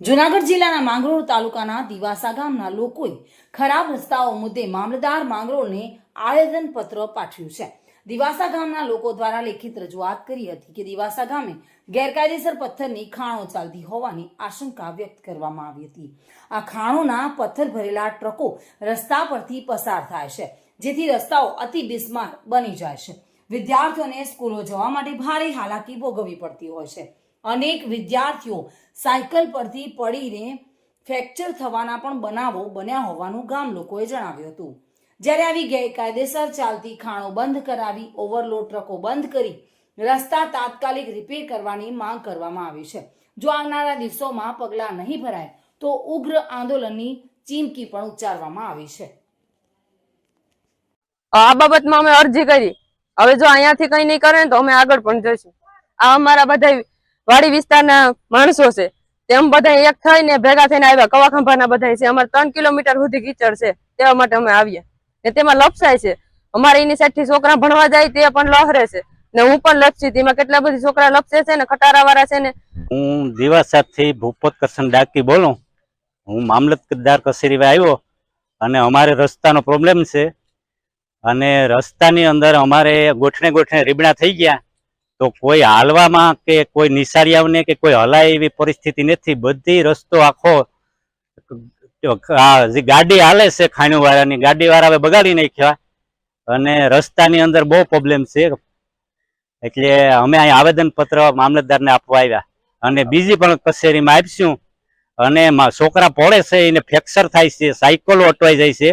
જુનાગઢ જિલ્લાના માંગરોળ તાલુકાના દિવાસા ગામના લોકોએ ખરાબ રસ્તાઓ મુદ્દે મામલતદાર માંગરોળને આવેદન પત્ર પાઠવ્યું છે. દિવાસા ગામના લોકો દ્વારા લેખિત રજૂઆત કરી હતી કે દિવાસા ગામે ગેરકાયદેસર પથ્થરની ખાણો ચાલતી હોવાની આશંકા વ્યક્ત કરવામાં આવી હતી. આ ખાણોના પથ્થર ભરેલા ટ્રકો રસ્તા પરથી પસાર થાય છે, જેથી રસ્તાઓ અતિ બિસ્માર બની જાય છે. વિદ્યાર્થીઓને સ્કૂલો જવા માટે ભારે હાલાકી ભોગવવી પડતી હોય છે. અનેક વિદ્યાર્થીઓ સાયકલ પરથી પડીને ફ્રેક્ચર થવાના પણ બનાવો બન્યા હોવાનું ગામ લોકોએ જણાવ્યું હતું. જ્યારે આવી ગેરકાયદેસર ચાલતી ખાણો બંધ કરાવી, ઓવરલોડ ટ્રકો બંધ કરી, રસ્તા તાત્કાલિક રિપેર કરવાની માંગ કરવામાં આવી છે. જો આવનારા દિવસોમાં પગલાં નહીં ભરાય, તો ઉગ્ર આંદોલનની ચીમકી પણ ઉચ્ચારવામાં આવી છે. આ બાબતમાં અમે અરજી કરી. હવે જો અહીંયાથી કંઈ નહીં કરે ને તો અમે આગળ પણ જઈશું. આ અમારા બધા વાડી વિસ્તારના માણસો છે. તેમ બધા એક થઈને ભેગા થઈને આવ્યા. કવાખંભાના બધા છે. અમારે ત્રણ કિલોમીટર સુધી કીચડ છે. તેવા માટે અમે આવ્યા ને તેમાં લપસાય છે. અમારે એની સાઈડથી છોકરા ભણવા જાય તે પણ લહરે છે. ને હું પણ લપસી તેમાં કેટલા બધી છોકરા લપસે છે ને ખટારા વાળા છે ને. હું દિવાસાથી ભૂપત કરશન ડાકી બોલું. હું મામલતદાર કચેરીમાં આવ્યો અને અમારે રસ્તાનો પ્રોબ્લેમ છે. અને રસ્તાની અંદર અમારે ગોઠણે ગોઠણે રીબડા થઈ ગયા. તો કોઈ હાલવામાં કે કોઈ નિશાળીઓને કે કોઈ હલાય એવી પરિસ્થિતિ નથી. બધી રસ્તો આખો ગાડી હાલે છે ખાણું વાળાની ગાડી વાળા હવે બગાડી નાખ્યા અને રસ્તાની અંદર બહુ પ્રોબ્લેમ છે. એટલે અમે અહીં આવેદન પત્ર મામલતદારને આપવા આવ્યા. અને બીજી પણ કચેરીમાં આપશું. અને છોકરા પડે છે, એને ફ્રેક્ચર થાય છે, સાયકલો અટવાઈ જાય છે.